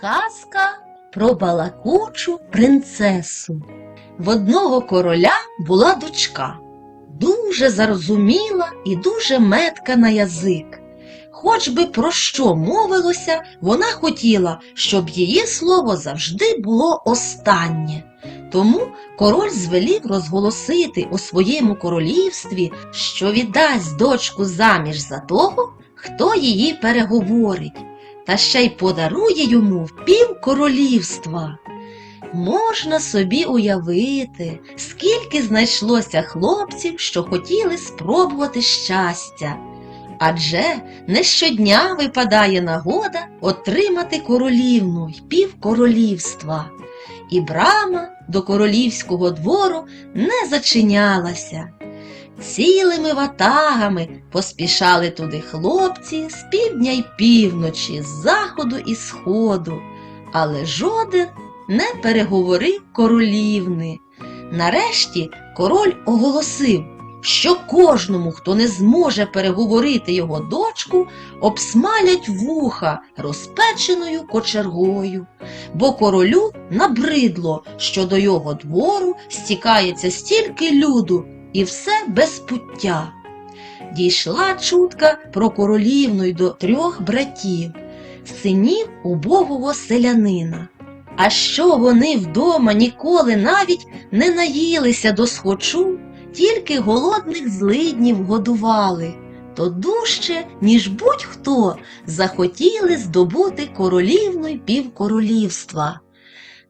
Казка про балакучу принцесу. В одного короля була дочка, дуже зарозуміла і дуже метка на язик. Хоч би про що мовилося, вона хотіла, щоб її слово завжди було останнє. Тому король звелів розголосити у своєму королівстві, що віддасть дочку заміж за того, хто її переговорить, та ще й подарує йому пів королівства. Можна собі уявити, скільки знайшлося хлопців, що хотіли спробувати щастя. Адже не щодня випадає нагода отримати королівну й півкоролівства. І брама до королівського двору не зачинялася. Цілими ватагами поспішали туди хлопці з півдня й півночі, з заходу і сходу, але жоден не переговорив королівни. Нарешті король оголосив, що кожному, хто не зможе переговорити його дочку, обсмалять вуха розпеченою кочергою, бо королю набридло, що до його двору стікається стільки люду, і все без пуття. Дійшла чутка про королівну й до трьох братів, синів убогого селянина. А що вони вдома ніколи навіть не наїлися до схочу, тільки голодних злиднів годували, то дужче, ніж будь-хто, захотіли здобути королівну й півкоролівства.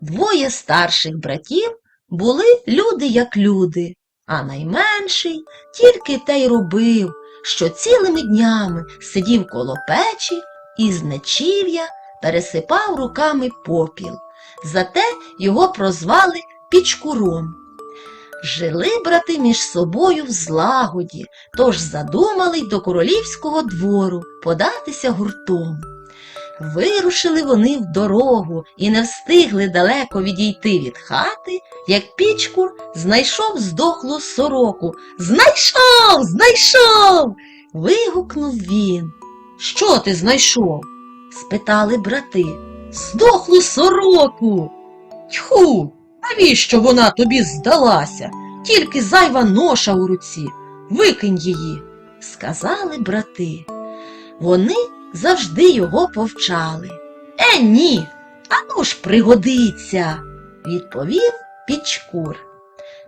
Двоє старших братів були люди як люди, а найменший тільки те й робив, що цілими днями сидів коло печі і з нечів'я пересипав руками попіл. Зате його прозвали Пічкуром. Жили брати між собою в злагоді, тож задумали й до королівського двору податися гуртом. Вирушили вони в дорогу і не встигли далеко відійти від хати, як пічкур знайшов здохлу сороку. Знайшов, знайшов. вигукнув він. Що ти знайшов? спитали брати. Здохлу сороку. Тьху, навіщо вона тобі здалася? Тільки зайва ноша у руці. Викинь її, сказали брати. Вони завжди його повчали. Е, ні, а ну ж пригодиться, відповів Пічкур.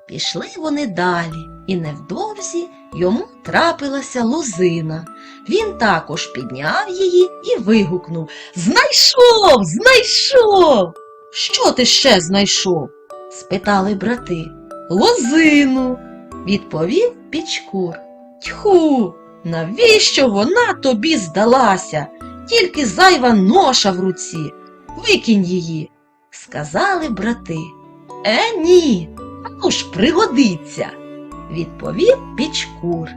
Пішли вони далі, і невдовзі йому трапилася лозина. Він також підняв її і вигукнув Знайшов, знайшов. Що ти ще знайшов? спитали брати. Лозину, відповів Пічкур. Тьху, навіщо вона тобі здалася? Тільки зайва ноша в руці. Викинь її, сказали брати. Е, ні, а ну ж пригодиться, відповів Пічкур.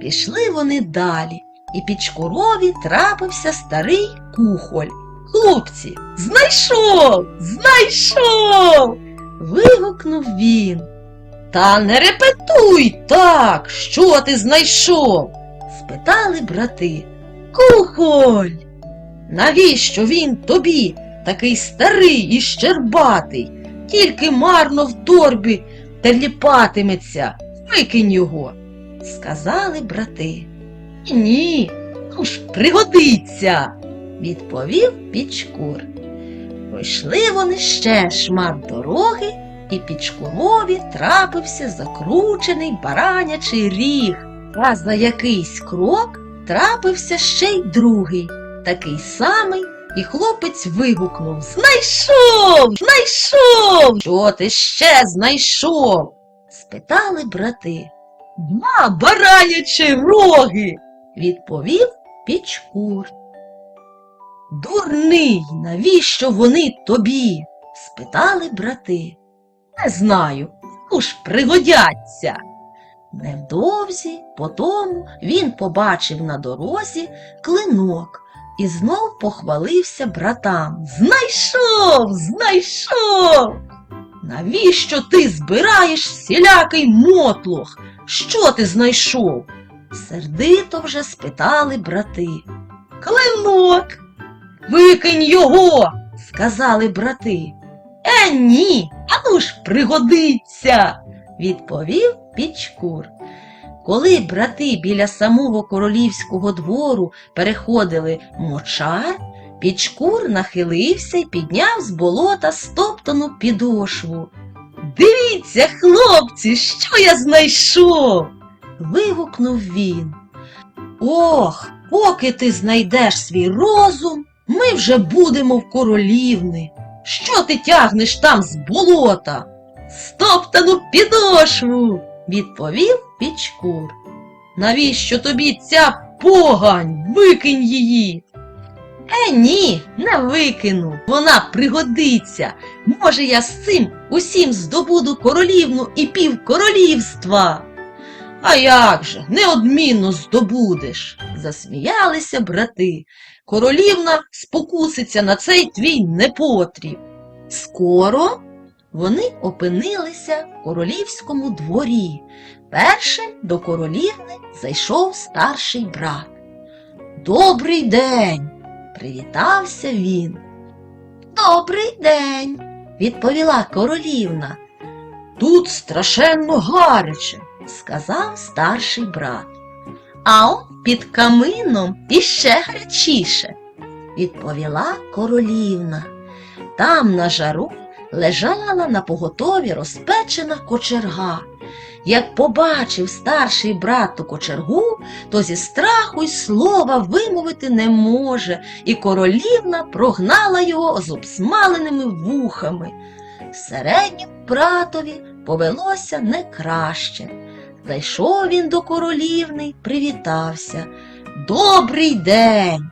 Пішли вони далі, і Пічкурові трапився старий кухоль. Хлопці, знайшов, знайшов. вигукнув він. Та не репетуй так, що ти знайшов? Спитали брати. Кухоль. Навіщо він тобі, такий старий і щербатий, тільки марно в торбі теліпатиметься, викинь його, сказали брати. Ні, ну ж пригодиться, відповів Пічкур. Пройшли вони ще шмат дороги, і Пічкурові трапився закручений баранячий ріг, а за якийсь крок трапився ще й другий, такий самий, і хлопець вигукнув Знайшов, знайшов. Що ти ще знайшов? спитали брати. Два баранячі роги, відповів Пічкур. Дурний, навіщо вони тобі? спитали брати. Не знаю, ну ж пригодяться. Невдовзі потому він побачив на дорозі клинок і знов похвалився братам. Знайшов, знайшов. Навіщо ти збираєш всілякий мотлох? Що ти знайшов? Сердито вже спитали брати. Клинок. Викинь його, сказали брати. Е, ні, а ну ж пригодиться, відповів Пічкур. Коли брати біля самого королівського двору переходили мочар, Пічкур нахилився і підняв з болота стоптану підошву. Дивіться, хлопці, що я знайшов. вигукнув він. Ох, поки ти знайдеш свій розум, ми вже будемо в королівни. Що ти тягнеш там з болота? Стоптану підошву, відповів Пічкур. Навіщо тобі ця погань? Викинь її. Е, ні, не викину. Вона пригодиться. Може, я з цим усім здобуду королівну і півкоролівства. А як же, неодмінно здобудеш, засміялися брати. Королівна спокуситься на цей твій непотріб. Скоро вони опинилися в королівському дворі. Першим до королівни зайшов старший брат. Добрий день, привітався він. Добрий день, відповіла королівна. Тут страшенно гаряче, сказав старший брат. А он під камином іще гарячіше, відповіла королівна. Там на жару лежала на поготові розпечена кочерга. Як побачив старший брат ту кочергу, то зі страху й слова вимовити не може, і королівна прогнала його з обсмаленими вухами. Середньому братові повелося не краще. Зайшов він до королівни привітався. Добрий день.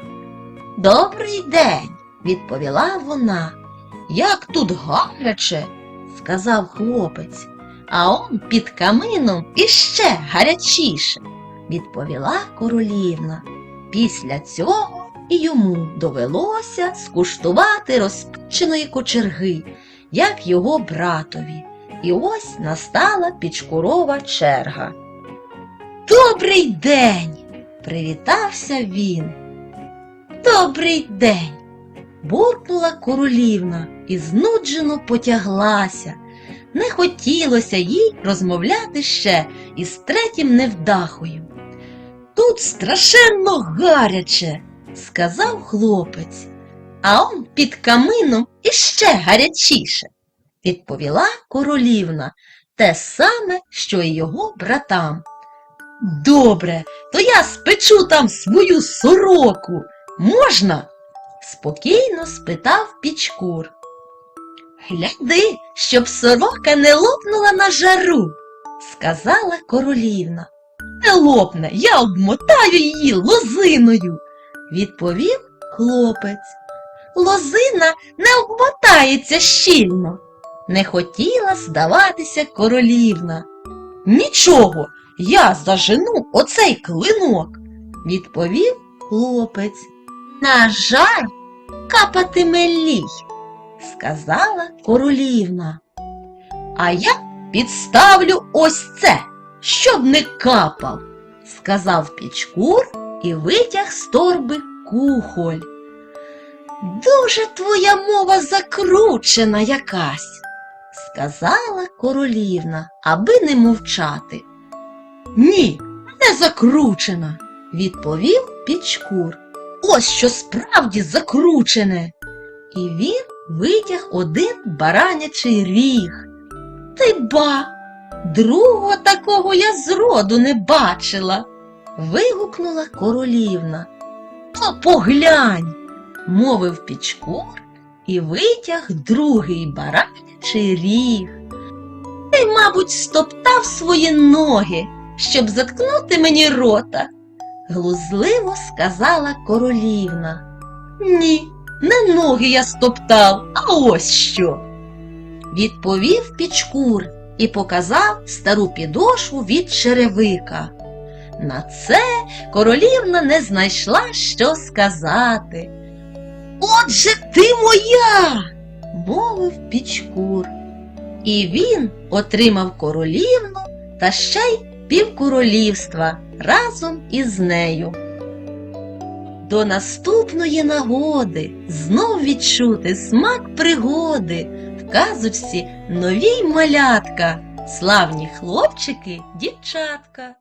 Добрий день, відповіла вона. Як тут гаряче, сказав хлопець, а он під камином іще гарячіше, відповіла королівна. Після цього і йому довелося скуштувати розпеченої кочерги, як його братові. І ось настала пічкурова черга. Добрий день! привітався він. Добрий день! буркнула королівна і знуджено потяглася. Не хотілося їй розмовляти ще із третім невдахою. Тут страшенно гаряче, сказав хлопець, а он під камином іще гарячіше, відповіла королівна, те саме, що й його братам. Добре, то я спечу там свою сороку. Можна? спокійно спитав Пічкур. Гляди, щоб сорока не лопнула на жару, сказала королівна. Не лопне, я обмотаю її лозиною, відповів хлопець. Лозина не обмотається щільно. Не хотіла здаватися королівна. Нічого, я зажену оцей клинок, відповів хлопець. На жар капатиме лій, сказала королівна. А я підставлю ось це, щоб не капав, сказав Пічкур і витяг з торби кухоль. Дуже твоя мова закручена якась, сказала королівна, аби не мовчати. Ні, не закручена, відповів Пічкур. Ось що справді закручене. І він витяг один баранячий ріг. Ти ба, другого такого я зроду не бачила. вигукнула королівна. То поглянь, мовив Пічкур і витяг другий баранячий ріг. Ти, мабуть, стоптав свої ноги, щоб заткнути мені рота глузливо сказала королівна. Ні, не ноги я стоптав, а ось що. Відповів Пічкур і показав стару підошву від черевика. На це королівна не знайшла, що сказати. Отже ти моя, мовив Пічкур. І він отримав королівну та ще й півкоролівства разом із нею. До наступної нагоди знов відчути смак пригоди в казочці новій малятка, славні хлопчики, дівчатка.